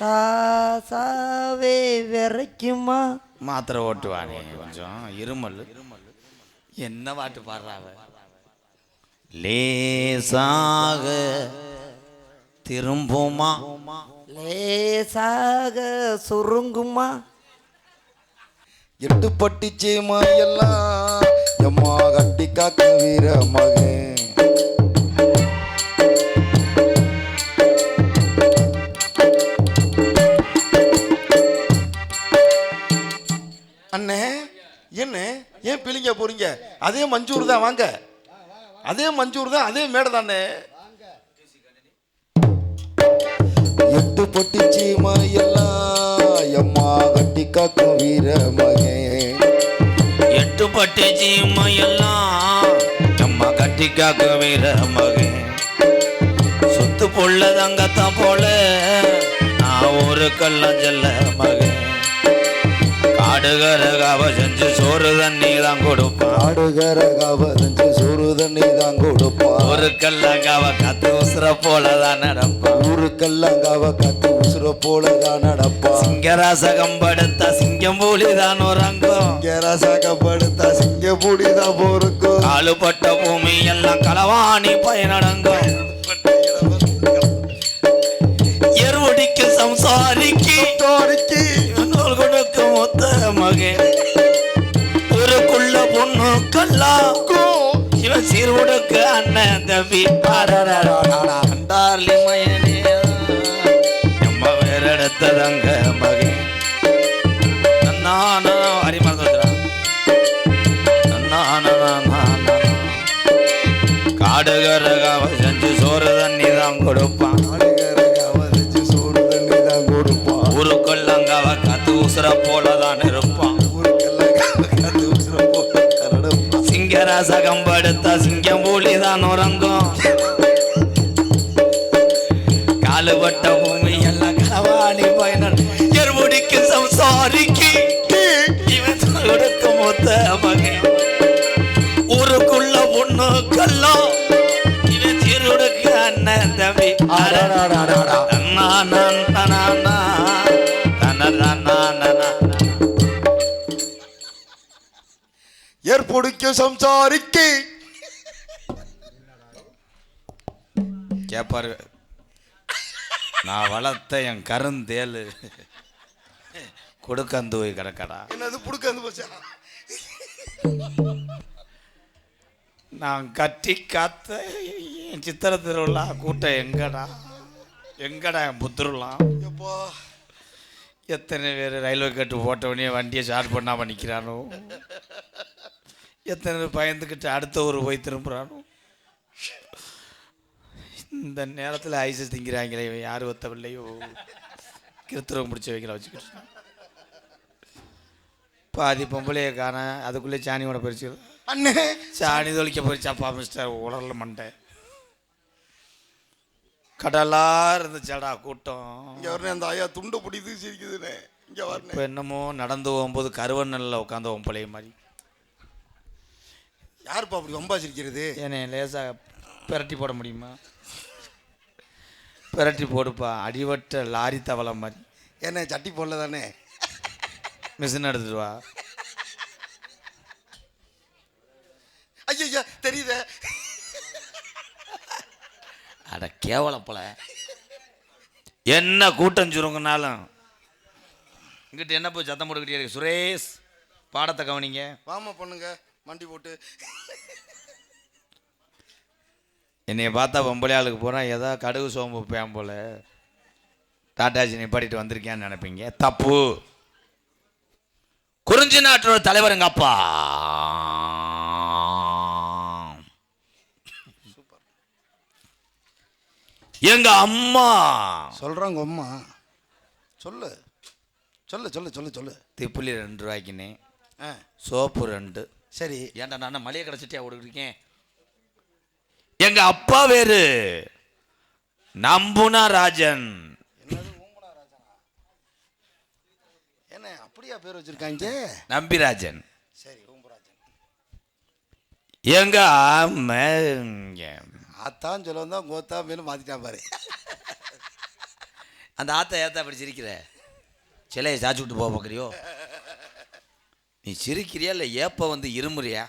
ராசாவே விரைக்குமா? மாத்திரை ஓட்டுவானே கொஞ்சம் இருமல். என்ன பாட்டு பாடுறாவ லேசாக திரும்புமா? லேசாக சுருங்குமா? எட்டு பட்டி சேமா எல்லாம் எம்மா கட்டி காக்க வீர மகன். என்ன? ஏன் பிளிங்க போறீங்க? அதே மஞ்சூர் தான் வாங்க. அதே மஞ்சூர் தான் அதே மேடை தானே? எட்டு பொட்டி சீமா எல்லாம் எம்மா கட்டி காக்கும் வீர மகே எட்டு பட்டு மாயெல்லாம் அம்மா கட்டி காக்கும் வீர மகன். சொத்து பொள்ள தங்கத்தான் போல நான் ஒரு கள்ளஞ்சல்ல மகன். காடுகர காவ செஞ்சு சோறு தண்ணி தான் கொடுப்பான் ஆடுகிற காவதஞ்சு சோறு தண்ணி தான் கொடுப்பான் ஒரு கல்ல காவ காத்து உசுர போலதான் நடப்பான் ஊருக்கெல்லாம் காவ காத்து உசுர போலதான் நடப்பான் சிங்கராசகம் படுத்த சிங்கம் போலிதான் உறங்கும். ராசாக்கப்படுத்தா சிங்க பூடிதான் போருக்கும். காலுப்பட்ட பூமி எல்லாம் களவாணி. பயனடங்கும் எருவடிக்கு சம்சாரிக்கு மொத்த ஊருக்குள்ள பொண்ணு கல்லா இவன் சீர் அண்ணன் தம்பி. அண்டார்லி மயனே. நம்ம வேற எடுத்ததங்க மகன். நானா ஹரி மறந்து வச்சுறான் காடுகர செஞ்சு சோறு தண்ணி தான் கொடுப்பான். சிங்கராசகம் படுத்த சிங்கம் பூலிதான் உறங்கும் காலுபட்ட பூமி எல்லாம் களவாணி பயனர் எருமுடிக்கு சம்சாரிக்கு இவன் கொடுக்க மொத்த மகன் ஊருக்குள்ள பொண்ணு கல்லம் இவன் சீருடுக்கு அண்ணன் தம்பி அடடடடடா. ஏற்பொடிக்க சம்சாரிக்கு. கேப்பாரு. நான் வளர்த்த என் கருந்தேலு. கொடுக்கந்து போய் கிடக்கடா. என்னது புடுக்க வந்து போச்சா? நான் கட்டி காத்த என் சித்திர திருவிழா கூட்டம் எங்கடா? எங்கடா என் புத்துருலாம்? எப்பா? எத்தனை பேர் ரயில்வே கட்டு போட்டவனே வண்டியை ஸ்டார்ட் பண்ணாம நிற்கிறானோ எத்தனை பேர் பயந்துக்கிட்டு அடுத்த ஊர் போய் திரும்புகிறானோ இந்த நேரத்தில் ஐஸ் திங்கிறாங்களே யார் ஒத்தவில்லையோ கிருத்திரம் முடிச்சு வைக்கிற வச்சுக்கிட்டு பாதி பொம்பளையை காண அதுக்குள்ளே சாணியோட போயிடுச்சு அண்ணே! சாணி தொளிக்க போயிடுச்சாப்பா மிஸ்டர் உடல்ல மண்டை. கடலா இருந்துச்சாடா கூட்டம். இங்க வரணும் அந்த ஐயா துண்டு பிடித்து சிரிக்குதுண்ணே இங்க வரணும் இப்போ என்னமோ நடந்து போகும்போது கருவண்ணல்ல உட்காந்து பழைய மாதிரி. யாருப்பா அப்படி வம்பா சிரிக்கிறது ஏனே லேசாக பிரட்டி போட முடியுமா? பிரட்டி போடுப்பா. அடிவட்ட லாரி தவளை மாதிரி. என்ன சட்டி போடல தானே மிஷின் எடுத்துட்டு வா. ஐயா தெரியுதே. அட கேவலப்பல என்ன கூட்டம் சுருங்கினாலும். இங்கிட்ட என்ன போய் சத்தம் போட்டுக்கிட்டே இருக்கு? சுரேஷ் பாடத்தை கவனிங்க. வாமா பண்ணுங்க. மண்டி போட்டு. என்னைய பார்த்தா பொம்பளை ஆளுக்கு போகிறான் ஏதோ கடுகு சோம்பு பேன் போல. டாட்டாஜி நிப்பாட்டிட்டு வந்திருக்கேன்னு நினைப்பீங்க. தப்பு. குறிஞ்சி நாட்டோட தலைவர் எங்க அப்பா? எங்க அம்மா? சொல்றாங்க அம்மா. சொல்லு. சொல்லு சொல்லு சொல்லு சொல்லு. திப்புளி ரெண்டு ரூபாய்க்குனே ஆ. சோப்பு ரெண்டு. சரி. ஏன்டா நான் மளிகை கிடச்சிட்டியா கொடுக்குறீங்க எங்க அப்பா வேறு. நம்புனா ராஜன் என்ன அப்படியா பேர் வச்சிருக்காங்க? நம்பிராஜன். சரி ஓம்பராஜன் எங்க. அத்தான் சொல்ல வந்தா கோத்தா மேலும் மாத்திட்டான் பாரு. அந்த ஆத்த ஏத்த அப்படி சிரிக்கிற சிலையை சாச்சு விட்டு போக பார்க்குறியோ? நீ சிரிக்கிறியா இல்லை ஏப்ப வந்து இருமுறியா?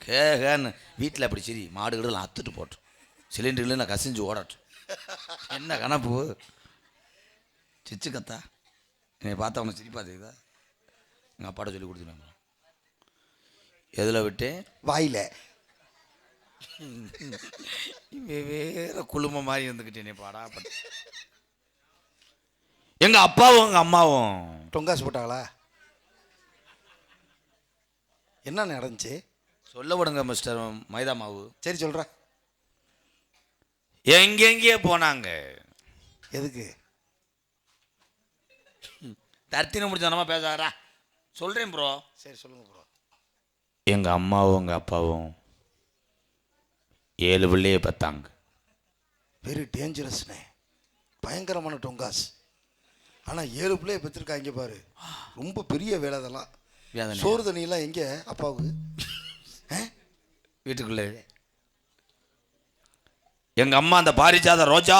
கேகன்னு வீட்டில் அப்படி சிரி. மாடுகளெல்லாம் அத்துட்டு போட்டோம் சிலிண்டர்கள் நான் கசிஞ்சு ஓடட்டும் என்ன கணப்பு சிச்சு கத்தா என்னை பார்த்தா உனக்கு சிரிப்பா தெரியுதா? எங்கள் அப்பாட்ட சொல்லி கொடுத்துருவாங்க எதில் விட்டு வாயில. வேற குழும மாதிரி இருந்துக்கிட்டேனே பாடா எங்க அப்பாவும் எங்க அம்மாவும். டொங்காசு போட்டாங்களா? என்ன நடந்துச்சு? சொல்ல விடுங்க மிஸ்டர் மைதா மாவு சரி சொல்ற எங்கெங்கே போனாங்க. எதுக்கு? தர்த்தின முடிச்சனமா பேசாரா சொல்றேன் ப்ரோ சரி சொல்லுங்க ப்ரோ எங்க அம்மாவும் எங்க அப்பாவும் ஏழு பிள்ளைய பார்த்தாங்க வெரி டேஞ்சரஸ்னே பயங்கரமான டொங்காஸ். ஆனால் ஏழு பிள்ளைய பெற்றிருக்காங்க பாரு. ரொம்ப பெரிய வேலை அதெல்லாம். சோறு தண்ணியெல்லாம் எங்கே? அப்பாவுக்கு. வீட்டுக்குள்ளே. எங்க அம்மா அந்த பாரிஜாத ரோஜா.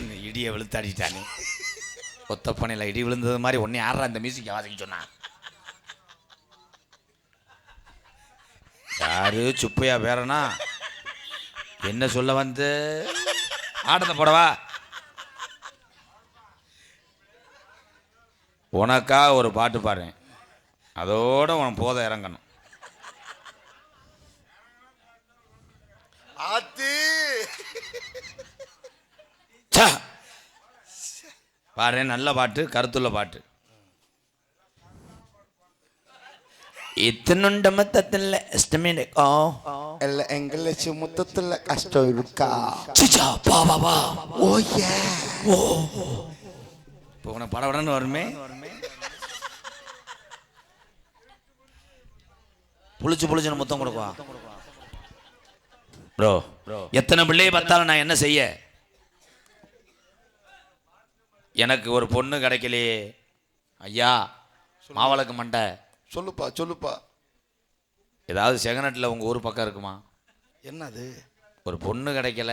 இந்த இடியை வெளுத்தாடிட்டானே ஒத்தப்பனையில் இடி விழுந்தது மாதிரி ஒன்னே யாரா இந்த மியூசிக்கை வாசிக்க சொன்னா? யாரு? சுப்பையா வேறனா என்ன சொல்ல வந்து? ஆடத்தை போடவா? உனக்காக ஒரு பாட்டு பாடுறேன். அதோட உன் போத இறங்கணும். ஆத்தி. பாரு நல்ல பாட்டு கருத்துள்ள பாட்டு. இத்தனுண்ட மொத்தத்தில் இஷ்டம் இருக்கோ? இல்லை எங்களுக்கு மொத்தத்தில் கஷ்டம் இருக்கா? சிச்சா பா பா ஓ ஏ ஓ. இப்போ உனக்கு படபடன்னு வருமே. புளிச்சு புளிச்சுன்னு மொத்தம் கொடுப்பா ப்ரோ எத்தனை பிள்ளையை பார்த்தாலும் நான் என்ன செய்ய? எனக்கு ஒரு பொண்ணு கிடைக்கலையே. ஐயா மாவளக்கு மண்டை. சொல்லுப்பா சொல்லுப்பா. ஏதாவது செகனட்டில் உங்கள் ஊர் பக்கம் இருக்குமா? என்னது? ஒரு பொண்ணு கிடைக்கல.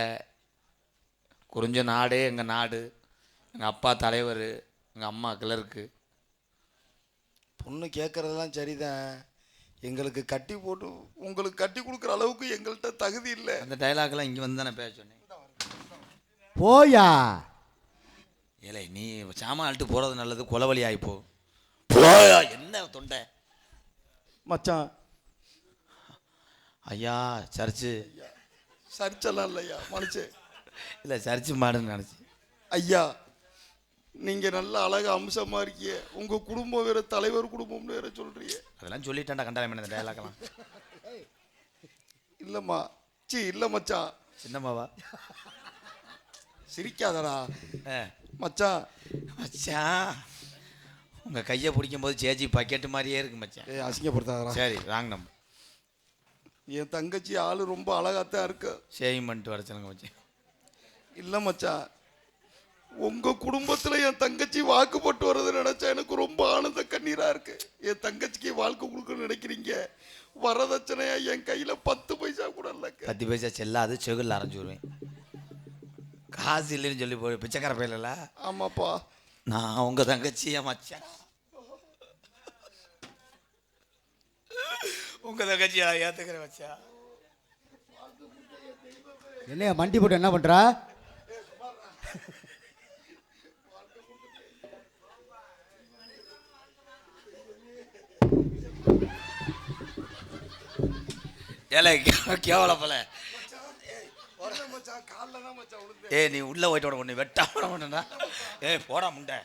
குறிஞ்ச நாடே எங்கள் நாடு. எங்கள் அப்பா தலைவர் எங்கள் அம்மா கிளருக்கு. பொண்ணு கேட்கறதெல்லாம் சரிதான். எங்களுக்கு கட்டி போட்டு உங்களுக்கு கட்டி கொடுக்குற அளவுக்கு எங்கள்கிட்ட தகுதி இல்லை. அந்த டைலாக்லாம் இங்கே வந்து தானே பேச சொன்னேன் போயா? ஏலே நீ சாமான் அழுட்டு போகிறது நல்லது கொலவழி ஆகிப்போ போயா என்ன தொண்டை? மச்சான். ஐயா சர்ச்சு. சரிச்சலாம் இல்லையா மனுஷன் இல்லை சர்ச்சு மாடுன்னு நினச்சி ஐயா. நீங்க நல்ல அழகா அம்சமா இருக்கீங்க. உங்க குடும்பம் வேற தலைவர் குடும்பம்னு வேற சொல்றீங்க. அதெல்லாம் சொல்லிட்டேன்டா கண்டாயம் இந்த டைலாக்லாம் இல்லம்மா. சி இல்ல மச்சான். சின்னம்மாவா? சிரிக்காதடா. ஆ. மச்சான். மச்சான் உங்கள் கையை பிடிக்கும் போது சேச்சி பக்கெட்டு மாதிரியே இருக்கு மச்சான். ஏய் அசிங்கப்படுத்தாதடா. சரி ராங் நம்பர் என் தங்கச்சி ஆளு ரொம்ப அழகாத்தான் இருக்கு. சேவிங் பண்ணிட்டு வர சொல்லுங்க மச்சான். இல்ல மச்சான். உங்க குடும்பத்துல என் தங்கச்சி வாக்குப்பட்டு வர்றது நினைச்சா எனக்கு ரொம்ப ஆனந்த கண்ணீரா இருக்கு. என் தங்கச்சிக்கு வாழ்க்கை கொடுக்கணும்னு நினைக்கிறீங்க? வரதட்சணையா என் கையில பத்து பைசா கூட இல்லக்க பத்து பைசா செல்லாது செகுல்ல அரைஞ்சு விடுவேன் காசு இல்லைன்னு சொல்லி போய் பிச்சைக்கார பையல ஆமாப்பா. நான் உங்க தங்கச்சி மச்சான்? உங்க தங்கச்சி நான் ஏத்துக்கிறேன் மச்சான். என்னையா மண்டி போட்டு என்ன பண்றா? ஏலே கேவல போல நீ உள்ள போயிட்டு விட வெட்டாம வெட்டா ஏ ஏய் போடா முண்டை.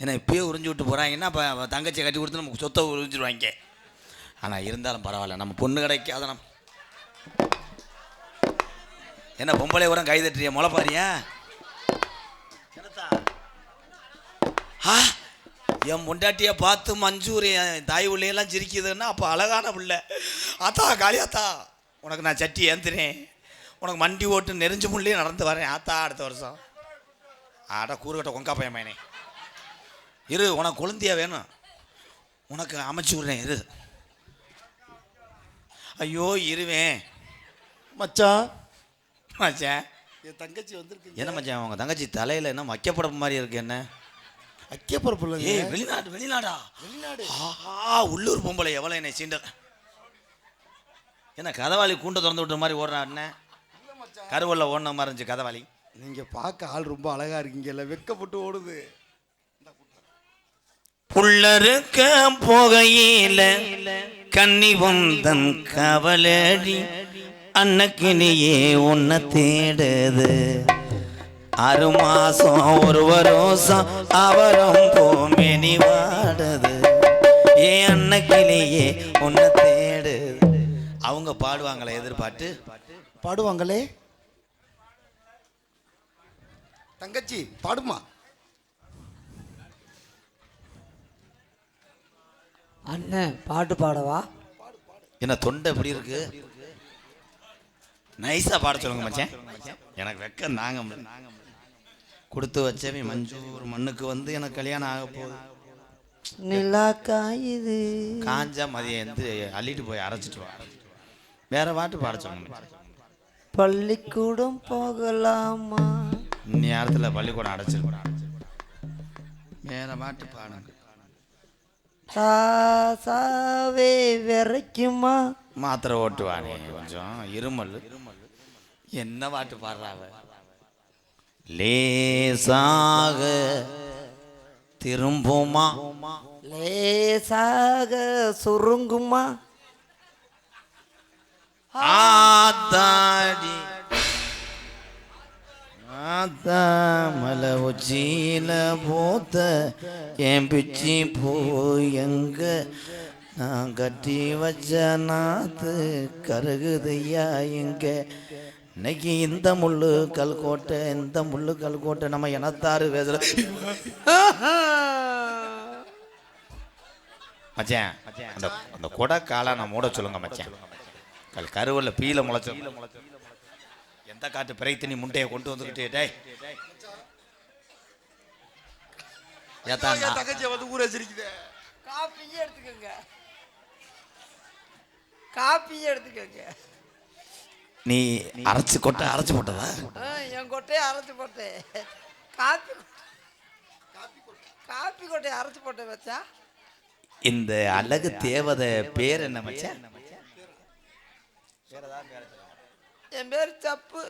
ஏன்னா இப்பயே உறிஞ்சு விட்டு போகிறாங்கன்னா இப்போ தங்கச்சியை கட்டி கொடுத்து நமக்கு சொத்தை உறிஞ்சிடுவாங்க ஆனால் இருந்தாலும் பரவாயில்ல நம்ம பொண்ணு கிடைக்காத நம்ம என்ன பொம்பளை உரம் கை தட்டுறிய முளைப்பாரியா ஆ? என் பொண்டாட்டியை பார்த்து மஞ்சூர் என் தாய் உள்ளையெல்லாம் சிரிக்குதுன்னா அப்போ அழகான பிள்ளை. ஆத்தா காளியாத்தா உனக்கு நான் சட்டி ஏந்துறேன். உனக்கு மண்டி ஓட்டு நெறிஞ்சு முள்ளையும் நடந்து வரேன். ஆத்தா அடுத்த வருஷம். ஆட கூறுகட்ட கொங்கா பையன் இரு உனக்கு குழந்தையா வேணும். உனக்கு அமைச்சு விட்றேன் இரு. ஐயோ இருவேன். மச்சான். மச்சான். என் தங்கச்சி வந்திருக்கு. என்ன மச்சான் உங்க தங்கச்சி தலையில என்ன வைக்கப்பட மாதிரி இருக்கு என்ன? அக்கிய பொறுப்பு ஏய் வெளிநாடு வெளிநாடா? வெளிநாடு. ஆஹா உள்ளூர் பொம்பளை எவ்வளோ என்னை சீண்ட. என்ன கதவாளி கூண்டை திறந்து விட்ட மாதிரி ஓடுறான் என்ன? கருவல்ல ஓடின மாதிரி இருந்துச்சு கதவாளி. நீங்க பார்க்க ஆள் ரொம்ப அழகா இருக்கீங்கல்ல வெக்கப்பட்டு ஓடுது. புள்ளருக்க போகையில கன்னி வந்தன் கவலடி அன்னக்கினியே உன்னை தேடுது. ஆறு மாசம் ஒரு வருஷம் அவரம் போமெனி வாடுது. ஏ அன்னக்கினியே உன்னை தேடுது. அவங்க பாடுவாங்களே எதிர்பார்த்து பாடுவாங்களே. தங்கச்சி பாடுமா? அண்ணன் பாட்டு பாடவா? என்ன தொண்டை எப்படி இருக்கு? நைஸா பாட சொல்லுங்க மச்சான். எனக்கு வெக்கம் நாங்க முடியல. கொடுத்து வச்சவே மஞ்சூர் மண்ணுக்கு வந்து எனக்கு கல்யாணம் ஆக போகுது. நிலா காயுது காஞ்சா மதியம் வந்து அள்ளிட்டு போய் அரைச்சிட்டு வா. வேற பாட்டு பாட சொல்லுங்க மச்சான். பள்ளிக்கூடம் போகலாமா? நேரத்தில் பள்ளிக்கூடம் அடைச்சிருக்கோம் வேற பாட்டு பாடுங்க. ராசாவே விரைக்குமா? மாத்திரை ஓட்டுவானே கொஞ்சம் இருமல். என்ன பாட்டு பாடுறாவ லேசாக திரும்புமா? லேசாக சுருங்குமா? ஆத்தாடி. ஆத்தா மலை உச்சியில போத்த என் பிச்சி போய் எங்க? நான் கட்டி வச்ச நாத்து கருகுதையா எங்க? இன்னைக்கு இந்த முள்ளு கல்கோட்டை இந்த முள்ளு கல்கோட்டை நம்ம இனத்தாறு பேசுற மச்சான் அந்த அந்த கொடை காலை நான் மூட சொல்லுங்க மச்சான். கல் கருவல்ல பீல முளைச்சோம் எந்த காட்டு பிறை தண்ணி முட்டையை கொண்டு வந்துக்கிட்டே டேய். ஏத்தா வந்து ஊரே சிரிக்குதே காப்பியே எடுத்துக்கோங்க. காப்பியே எடுத்துக்கோங்க. நீ அரைச்சு கொட்டை அரைச்சு போட்டதா? என் கொட்டையை அரைச்சு போட்டேன். காப்பி காப்பி கொட்டையை அரைச்சு போட்டேன் வச்சா இந்த அழகு தேவதை பேர் என்ன மச்சான்? என் பேர் சப்பு.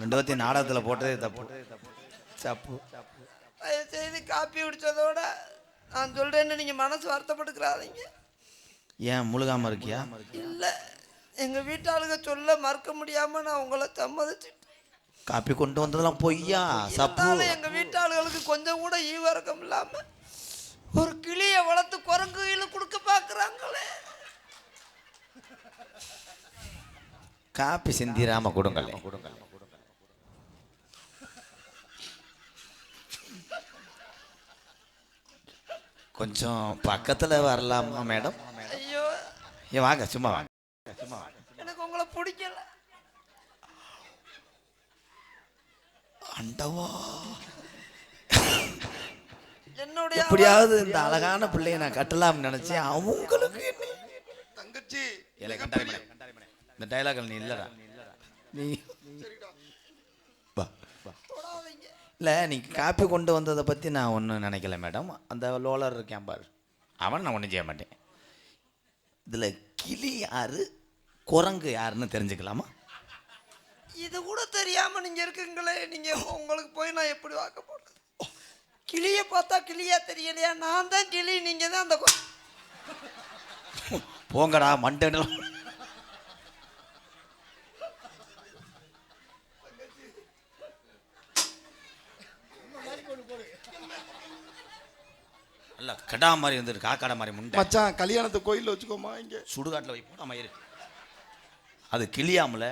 ரெண்டு பத்தி நாடகத்துல போட்டதே தப்பு. தப்பு செய்து காப்பி குடிச்சதோட நான் சொல்றேன்னு நீங்க மனசு வருத்தப்பட்டுக்கிறாதீங்க. ஏன் முழுகாம இருக்கியா? இல்லை. எங்க வீட்டாளுங்க சொல்ல மறுக்க முடியாம நான் உங்களை சம்மதிச்சுட்டேன். காப்பி கொண்டு வந்ததெல்லாம் பொய்யா சப்பு. இருந்தாலும் எங்க வீட்டாளுகளுக்கு கொஞ்சம் கூட ஈவரக்கம் இல்லாம ஒரு கிளியை வளர்த்து குரங்கு கையில கொடுக்க பாக்குறாங்களே காப்பி சிந்திராம கொடுங்களே. கொஞ்சம் பக்கத்துல வரலாமா மேடம்? ஐயோ. வாங்க சும்மா வாங்க. எனக்கு உங்களை பிடிக்கல. அண்டவா. என்னுடைய எப்படியாவது இந்த அழகான பிள்ளைய நான் கட்டலாம்னு நினைச்சேன். அவங்களுக்கு என்ன? தங்கச்சி. மலை. இந்த டைலாக்ல நீ இல்லடா. நீ இல்லை நீ காப்பி கொண்டு வந்ததை பற்றி நான் ஒன்றும் நினைக்கல மேடம். அந்த லோலர் இருக்கேன் பாரு. அவன் நான் ஒன்றும் செய்ய மாட்டேன். இதில் கிளி யாரு? குரங்கு யாருன்னு தெரிஞ்சுக்கலாமா? இது கூட தெரியாம நீங்க இருக்குங்களே. நீங்க உங்களுக்கு போய் நான் எப்படி வாக்க போடுறது? கிளிய பார்த்தா கிளியா தெரியலையா? நான் தான் கிளி நீங்க தான் அந்த போங்கடா மண்டன. அல்ல கடா மாதிரி இருந்துட்டு காக்காடா மாதிரி முண்டை. மச்சான் கல்யாணத்தை கோயில்ல வச்சுக்கோமா இங்க? சுடுகாட்டில் போய் போடாம இரு அது கிளியாமல.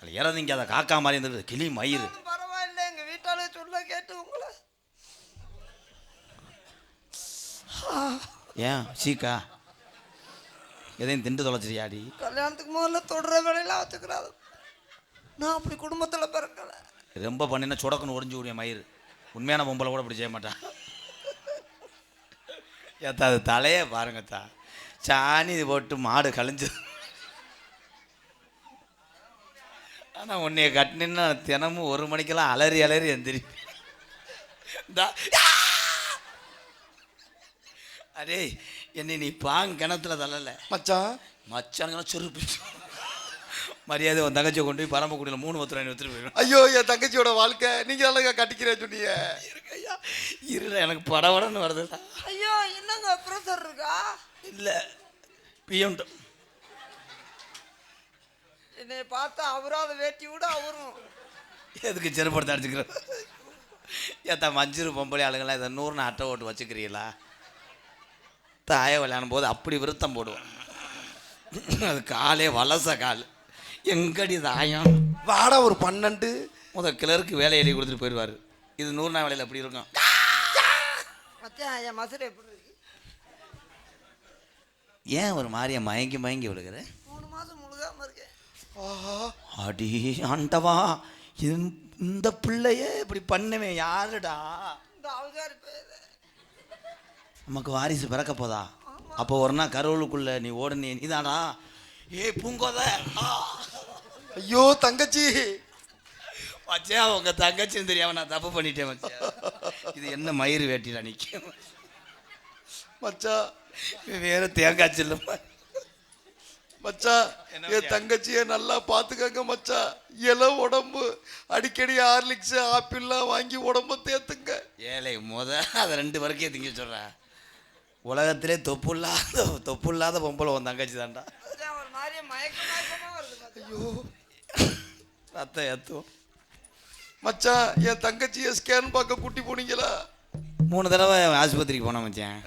அது இறந்திங்க அதை காக்கா மாதிரி இருந்தது கிளி மயிறு. பரவாயில்ல எங்க வீட்டாளு சொல்ல கேட்டு உங்களை. ஏன் சீக்கா? எதையும் திண்டு தொலைச்சிரியாடி கல்யாணத்துக்கு முதல்ல தொடர வேலையெல்லாம் வச்சுக்கிறாரு நான் அப்படி குடும்பத்துல பிறக்கல. ரொம்ப பண்ணினா சுடக்குன்னு ஒடிஞ்சு விடிய மயிறு. உண்மையான பொம்பளை கூட இப்படி செய்ய மாட்டான் ஏத்தா அது தலையே பாருங்கத்தா. சாணி இது போட்டு மாடு கழிஞ்சு. ஆனால் உன்னைய கட்டினா தினமும் ஒரு மணிக்கெல்லாம் அலறி அலறி இந்தா. அடே என்னை நீ பாங் கிணத்துல தள்ளலை. மச்சான்? மச்சானுங்களாம் செருப்பு மரியாதை உன் தங்கச்சியை கொண்டு போய் பரமக்குடியில் மூணு பத்து ரூபாய் எடுத்துட்டு போயிடும் ஐயோ என் தங்கச்சியோட வாழ்க்கை. நீங்க அழகா கட்டிக்கிறேன் சொன்னீங்க. ஐயா. இருடா எனக்கு படபடன்னு வருதுடா. ஐயோ என்னங்க ப்ரெஷர் இருக்கா? இல்லை பிஎம் என்னை பார்த்தா அவராத வேட்டி விட அவரும். எதுக்கு செருப்படுத்த அடிச்சுக்கிறோம்? ஏத்தா மஞ்சள் பொம்பளை ஆளுங்களாம் இதை நூறுன்னு அட்டை ஓட்டு வச்சுக்கிறீங்களா? தாய விளையாடும் போது அப்படி விருத்தம் போடுவோம். அது காலே வலச கால். எங்கடி தாயம் வாடா ஒரு பன்னெண்டு. முத கிளருக்கு வேலை எழுதி கொடுத்துட்டு போயிடுவார். இது நூறு நாள் வேலையில் அப்படி இருக்கும். என் மசுரை எப்படி இருக்கு? ஏன் ஒரு மாதிரியா மயங்கி மயங்கி விழுகிற? மூணு மாசம் முழுகாம இருக்கேன். ஆஹா. அடி ஆண்டவா இந்த- இந்த பிள்ளையே இப்படி பண்ணுவேன் யாருடா? இந்த அவதாரி பேர். நமக்கு வாரிசு பிறக்க போதா? அப்போ ஒரு நாள் கருவலுக்குள்ள நீ ஓடுனே நீதானா ஏய் பூங்கோத. ஐயோ தங்கச்சி. வச்சே உங்க தங்கச்சின்னு தெரியாம நான் தப்பு பண்ணிட்டேன் மச்சான். இது என்ன மயிறு வேட்டிடா நிற்கும் மச்சான். வேற தேங்காய் செல்லுமா மச்சான் என்ன என் தங்கச்சிய நல்லா பாத்துக்கங்க மச்சான். இல உடம்பு. அடிக்கடி ஹார்லிக்ஸ் ஆப்பிள்லாம் வாங்கி உடம்ப தேத்துங்க. ஏழை முத அதை ரெண்டு வரைக்கும் திங்க சொல்கிறேன் உலகத்திலே தொப்பு இல்லாத தொப்பு இல்லாத பொம்பளை உன் தங்கச்சி தான்டா. ஐயோ. ரத்தம் ஏத்துவோம் மச்சான் என் தங்கச்சிய ஸ்கேன் பார்க்க கூட்டி போனீங்களா? மூணு தடவை ஆஸ்பத்திரிக்கு போனோம் மச்சான்.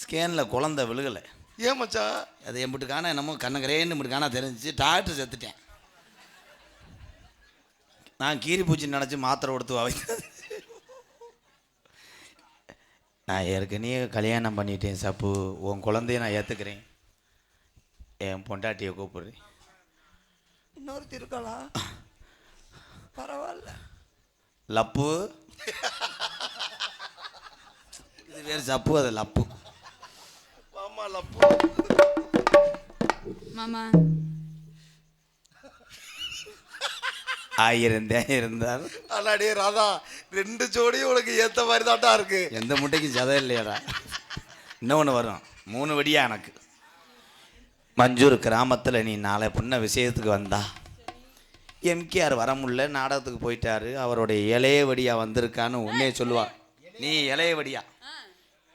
ஸ்கேனில் குழந்தை விழுகலை. ஏன் மச்சான் அது எம்பிட்டு காண என்னமோ கண்ணகரேன்னு இப்படி காண தெரிஞ்சுச்சு டாக்டர் செத்துட்டேன். நான் கீரி பூச்சி நினச்சி மாத்திரை கொடுத்து வைத்தது நான் ஏற்கனவே கல்யாணம் பண்ணிட்டேன் சப்பு. உன் குழந்தைய நான் ஏற்றுக்கிறேன் என் பொண்டாட்டியை கூப்பிடுறேன். இன்னொருத்தி இருக்காளா பரவாயில்ல. லப்பு? இது வேறு சப்பு அது லப்பு. ஆமா லப்பு. மாமா. ஆயிரம் தான் இருந்தார். அல்லாடே ராதா ரெண்டு ஜோடியும் உனக்கு ஏத்த மாதிரி தான்டா இருக்கு. எந்த முட்டைக்கும் சதை இல்லையாடா. இன்னொன்று வரும். மூணு வெடியா எனக்கு. மஞ்சூர் கிராமத்தில் நீ நாளை பின்ன விஷயத்துக்கு வந்தா. எம்கேஆர் வர முடியல நாடகத்துக்கு போயிட்டாரு. அவருடைய இளைய வடியா வந்திருக்கான்னு உன்னே சொல்லுவா. நீ இளைய வடியா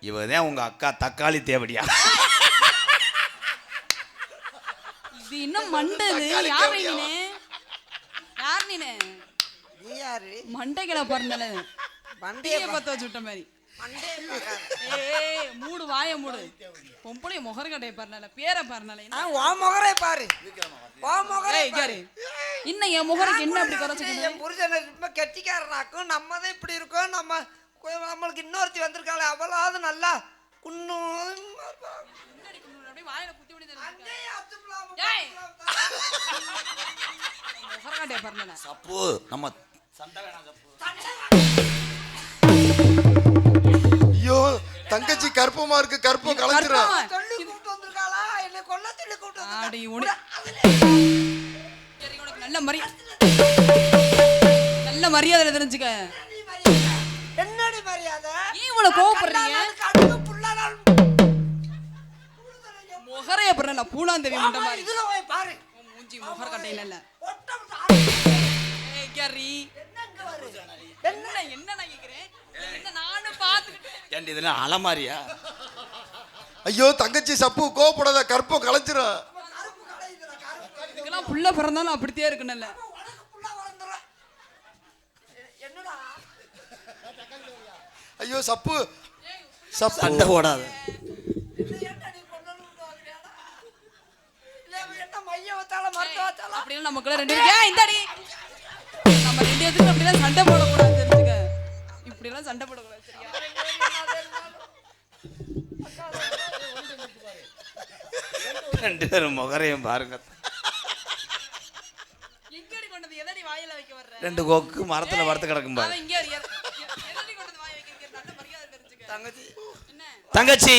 இவ தான் உங்க அக்கா தக்காளி தேவடியா? இது இன்னும் மண்டது. யார் நீனு? யார் நீனு? நீ யாரு? மண்டைகளை பிறந்தல மண்டைய டீய பத்த வச்சு விட்ட மாதிரி. ஏய் மூடு வாய மூடு. பொம்பளை முகர் கட்டைய பாருனல பேரை பாருனல முகரை பாரு. உன் முகரை ஏய் பாரு. இன்னும் என் முகருக்கு என்ன அப்படி குறைச்சிக்கிட்டு என் புருஷனை ரொம்ப கெட்டிக்காரனாக்கும் நம்ம தான் இப்படி இருக்கோம். நம்ம நம்மளுக்கு இன்னொருத்தி வந்திருக்காளே அவளாவது நல்லா குன்னும். அப்படியே வாயில குத்தி விடுது சப்பு நம்ம சண்டை வேணாம் சப்பு. தங்கச்சி கற்பமா இருக்கு கற்பம் கலைஞ்சிரும் கற்பமா? சொல்லி கூப்பிட்டு வந்திருக்காளா? என்னை கொல்ல சொல்லி கூப்பிட்டு ஆடி வந்திருக்கா உனி சரி உனக்கு நல்ல மரியாதை நல்ல மரியாதை தெரிஞ்சுக்க. என்னடி மரியாதை? ஏன் இவ்வளவு கோவப்படுறீங்க? கடுகு புல்லானாலும் முகரைய பாருனல பூலாந்தேவி முண்டை ஆமா, மாதிரி. இதுல போய் பாரு. மூஞ்சி முகர் கட்டையில இல்ல. ஒட்டம். ஏய் கேரி. என்னங்க வருது? என்ன? என்ன நான் கேக்குறேன் நானும் ஏன்டி இதெல்லாம் அலமாரியா? ஐயோ தங்கச்சி சப்பு கோவப்படாத கற்பம் கலைஞ்சிரும். இதுக்கெல்லாம் புள்ள பிறந்தாலும் அப்படித்தே இருக்குன்னு உனக்கு புள்ள வளர்ந்துரும். எ- என்னடா? ஐயோ சப்பு. சப்பு. சண்டை போடாத? அப்படிலாம் நமக்குள்ள ரெண்டு பேரும் ஏன் இந்தாடி. நம்ம ரெண்டு பேத்துக்கும் அப்படிலாம் சண்டை போடக்கூடாது. இப்படிலாம் சண்டை போடக்கூடாது சரியா? ரெண்டு பேரும் முகரையும் பாருங்க. ரெண்டு கொக்கு மரத்துல படுத்து கிடக்கும் தங்கச்சி. என்ன? தங்கச்சி.